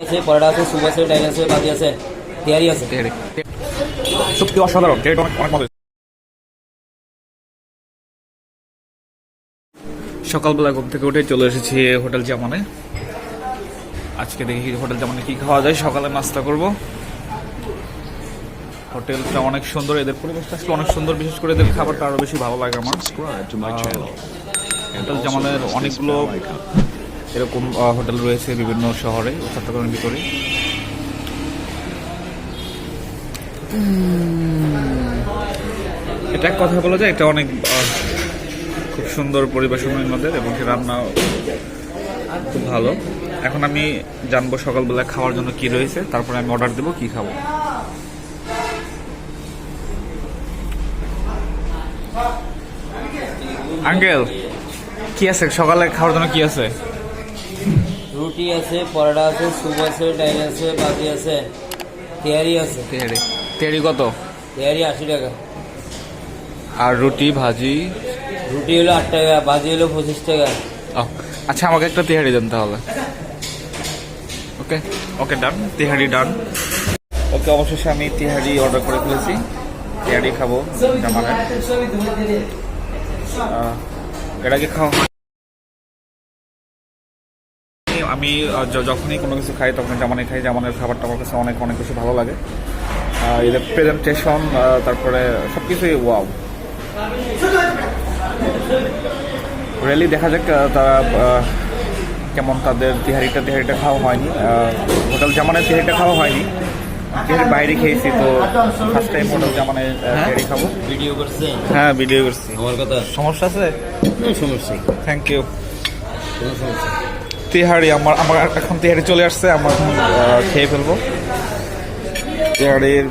আছে পরোটা আছে স্যুপ আছে ডাইল আছে বাজি আছে তেয়ারি আছে। সত্যি অসাধারণ। তেহারিটা অনেক অনেক মজা সকালবেলা ঘুম থেকে উঠে চলে এসেছি হোটেল জামানে। আজকে দেখি হোটেল জামানে কি খাওয়া যায়। সকালে নাস্তা করব। হোটেলটা অনেক সুন্দর এদের পরিবেশটা আসলে অনেক সুন্দর। বিশেষ করে এদের খাবারটা আরও বেশি ভালো লাগে আমার. হোটেল জামানের অনেকগুলো এরকম হোটেল রয়েছে বিভিন্ন শহরে চট্টগ্রামের ভিতরে। এটা কথা বলা যায় এটা অনেক খুব সুন্দর পরিবেশন আমাদের এবং সে রান্না খুব ভালো। এখন আমি জানব সকালবেলা খাওয়ার জন্য কি রয়েছে তারপরে আমি অর্ডার দেবো কি খাব। আঙ্কেল কি আছে? সকালে খাওয়ার জন্য কি আছে? রুটি আছে পরোটা আছে স্যুপ আছে ডাইল আছে বাজি আছে তেয়ারি আছে। তেহারি। তেহারি কত? তেয়ারি আশি টাকা। আর রুটি ভাজি? রুটি হলো আট টাকা ভাজি হলো পঁচিশ টাকা। আচ্ছা আমাকে একটা তেহারি দেন তাহলে। ওকে ওকে ডান তেহারি ডান। ওকে অবশেষে আমি তেহারি অর্ডার করে ফেলেছি। তেহারি খাব জামানের আগে খাওয়া আমি যখনই কোনো কিছু খাই তখন জামানে খাই। জামানের খাবারটা আমার কাছে অনেক অনেক বেশি ভালো লাগে। এদের প্রেজেন্টেশন তারপরে সব কিছুই ওয়াও। রেলি দেখা যাক তারা কেমন তাদের তিহারিটা তিহারিটা খাওয়া হয়নি। হোটেল জামানের তিহারিটা খাওয়া হয়নি। বাইরে খেয়েছি তো ফার্স্ট টাইম হোটেল জামানে তিহারি খাব। ভিডিও করছে? হ্যাঁ ভিডিও করছি। আমার কথা? সমস্যা আছে? সমস্যা থ্যাংক ইউ কোনো সমস্যা। তিহারি আমার আমার এখন তেহারি চলে আসছে, আমরা এখন খেয়ে ফেলব। তেহারির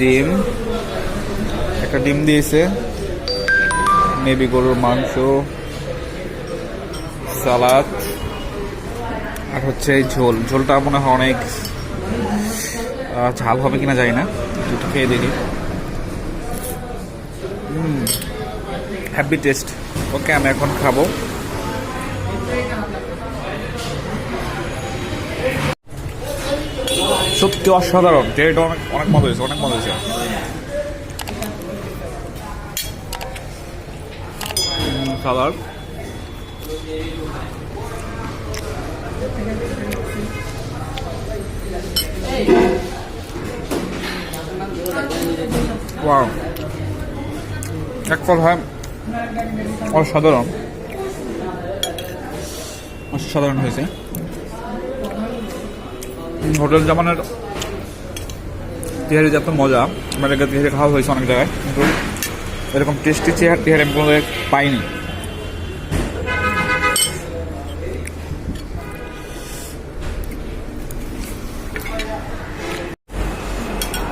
ডিম, একটা ডিম দিয়েছে। মেবি গরুর মাংস, সালাদ, আর হচ্ছে ঝোল। ঝোলটা মনে হয় অনেক ঝাল হবে কিনা জানি না, একটু খেয়ে দেখি। হ্যাপি টেস্ট ওকে, আমি এখন খাব। সত্যি অসাধারণ। এটা অনেক অনেক মজা হয়েছে অনেক মজা হয়েছে। ওয়াও এক কথায় অসাধারণ। অসাধারণ হয়েছে। হোটেল জামানের তিহারি যত মজা। আমার এখানে তিহারি খাওয়া হয়েছে অনেক জায়গায়, কিন্তু এরকম টেস্টি চেয়ার তিহারি আমি কোনো পাইনি।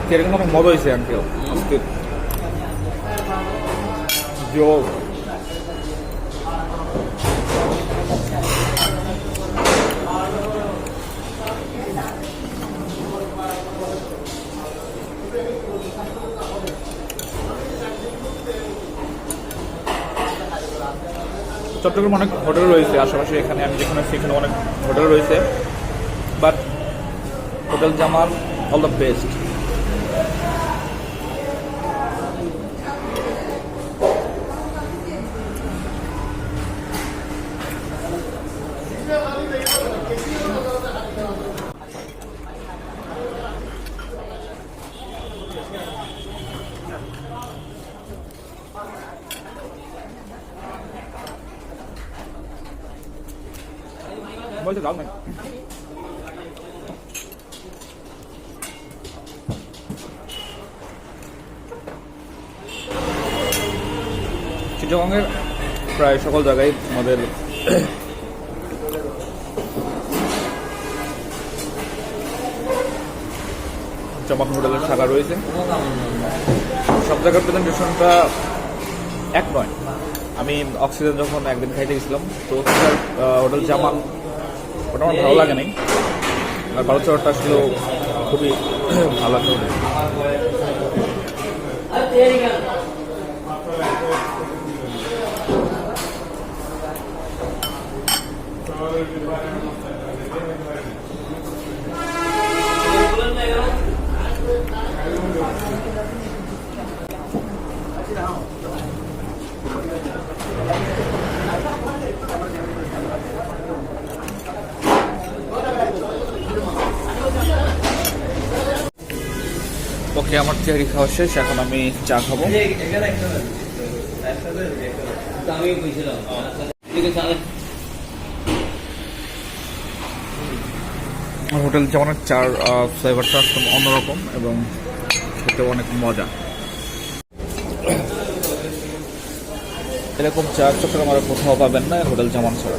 তিহারি কিন্তু অনেক মজা হয়েছে আঙ্কেল আজকে। জল চট্টগ্রাম অনেক হোটেল রয়েছে, আশেপাশে এখানে আমি যেখানে সেখানে অনেক হোটেল রয়েছে। But hotel Jamal all the best বলতে দাও না চিটাগংয়ের প্রায় সকল জায়গায় আমাদের চমক হোটেলের শাখা রয়েছে। সব জায়গার প্রেজেন্টেশনটা এক নয়। আমি অক্সিজেন যখন একদিন খাইতে গেছিলাম, তো হোটেল জামান ব্যাপারটা আমার ভালো লাগে নাই। আর ভালো চড়টা আসলেও খুবই ভালো লাগে ওকে, আমার তৈরি খাওয়া শেষ, এখন আমি চা খাব। হোটেল যেমন চার ফ্লেভারটা অন্যরকম এবং খেতে অনেক মজা। এরকম চা চট্টগ্রাম আমার কোথাও পাবেন না, হোটেল যেমন ছাড়া।